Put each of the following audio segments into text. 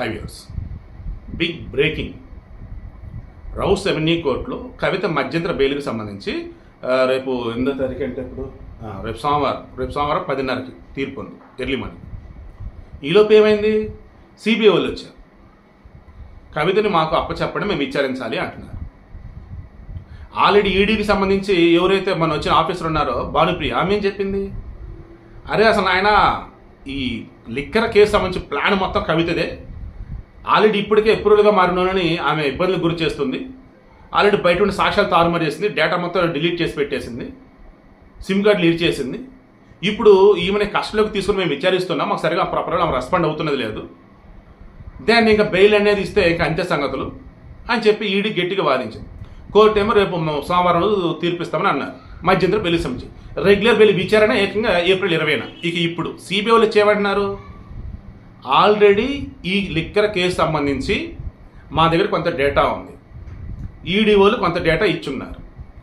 Five years big breaking Rouse Avenue కోర్టులో కవిత మధ్యంతర బెయిల్కి సంబంధించి రేపు ఎనిమిదో తారీఖు అంటే ఇప్పుడు? రేపు సోమవారం. రేపు సోమవారం పదిన్నరకి తీర్పు ఉంది. ఎర్లీ మార్నింగ్ ఈలోపు ఏమైంది? సిబిఐ వాళ్ళు వచ్చారు. కవితని మాకు అప్పచెప్పడం మేము విచారించాలి అంటున్నారు. ఆల్రెడీ ఈడీకి సంబంధించి ఎవరైతే మన వచ్చిన ఆఫీసర్ ఉన్నారో భానుప్రియ ఆమె ఏం చెప్పింది? అరే అసలు ఆయన ఈ లిక్కర్ కేసు సంబంధించి ప్లాన్ మొత్తం కవితదే. ఆల్రెడీ ఇప్పటికే ఎప్రూవల్గా మారినోనని ఆమె ఇబ్బందులకు గురి చేస్తుంది. ఆల్రెడీ బయట ఉండి సాక్ష్యాలు తారుమారు చేసింది. డేటా మొత్తం డిలీట్ చేసి పెట్టేసింది. సిమ్ కార్డు లీడ్ చేసింది. ఇప్పుడు ఈమెని కష్టంలోకి తీసుకుని మేము విచారిస్తున్నాం. మాకు సరిగా ప్రాపర్గా ఆమె రెస్పాండ్ అవుతున్నది లేదు. దాన్ని ఇంకా బెయిల్ అనేది ఇస్తే ఇంకా అంతే సంగతులు అని చెప్పి ఈడీ గట్టిగా వాదించింది. కోర్టు ఏమో రేపు సోమవారం రోజు తీర్పిస్తామని అన్నారు. మధ్యంతరం బెయిల్ సంబంధించి రెగ్యులర్ బెయిల్ విచారణ ఏకంగా ఏప్రిల్ ఇరవైన. ఇక ఇప్పుడు సిబిఐ వాళ్ళు చేయమంటున్నారు ఆల్రెడీ ఈ లిక్కర్ కేసు సంబంధించి మా దగ్గర కొంత డేటా ఉంది. ఈడీఓలు కొంత డేటా ఇచ్చున్నారు.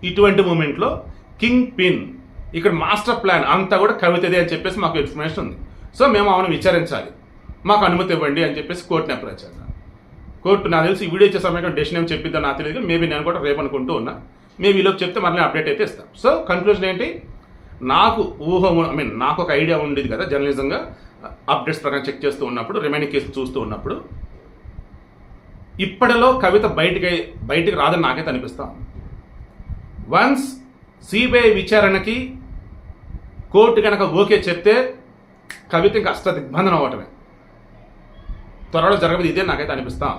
ఇటువంటి మూమెంట్లో కింగ్ పిన్ ఇక్కడ మాస్టర్ ప్లాన్ అంతా కూడా కవితదే అని చెప్పేసి మాకు ఇన్ఫర్మేషన్ ఉంది. సో మేము ఆమెను విచారించాలి. మాకు అనుమతి ఇవ్వండి అని చెప్పేసి కోర్టుని అప్రోచ్ చేద్దాం కోర్టు నాకు తెలిసి వీడియో ఇచ్చే సమయం డెసిషన్ ఏం చెప్పిద్దో నాకు తెలియదు. మేబీ నేను కూడా రేపు అనుకుంటూ ఉన్నా మేబీ ఈలోపు చెప్తే మళ్ళీ అప్డేట్ అయితే ఇస్తాం. సో కన్క్లూజన్ ఏంటి? నాకు ఊహ ఐ మీన్ నాకు ఒక ఐడియా ఉండేది కదా జర్నలిజంగా. అప్డేట్స్ ప్రకారం చెక్ చేస్తూ ఉన్నప్పుడు రిమైనింగ్ కేసులు చూస్తూ ఉన్నప్పుడు. ఇప్పటిలో కవిత బయటికి బయటికి రాదని నాకైతే అనిపిస్తాం వన్స్ సిబిఐ విచారణకి కోర్టు కనుక ఓకే చెప్తే కవిత ఇంకా అష్ట దిగ్బంధనం అవ్వటమే. త్వరలో జరగదు ఇదే నాకైతే అనిపిస్తాం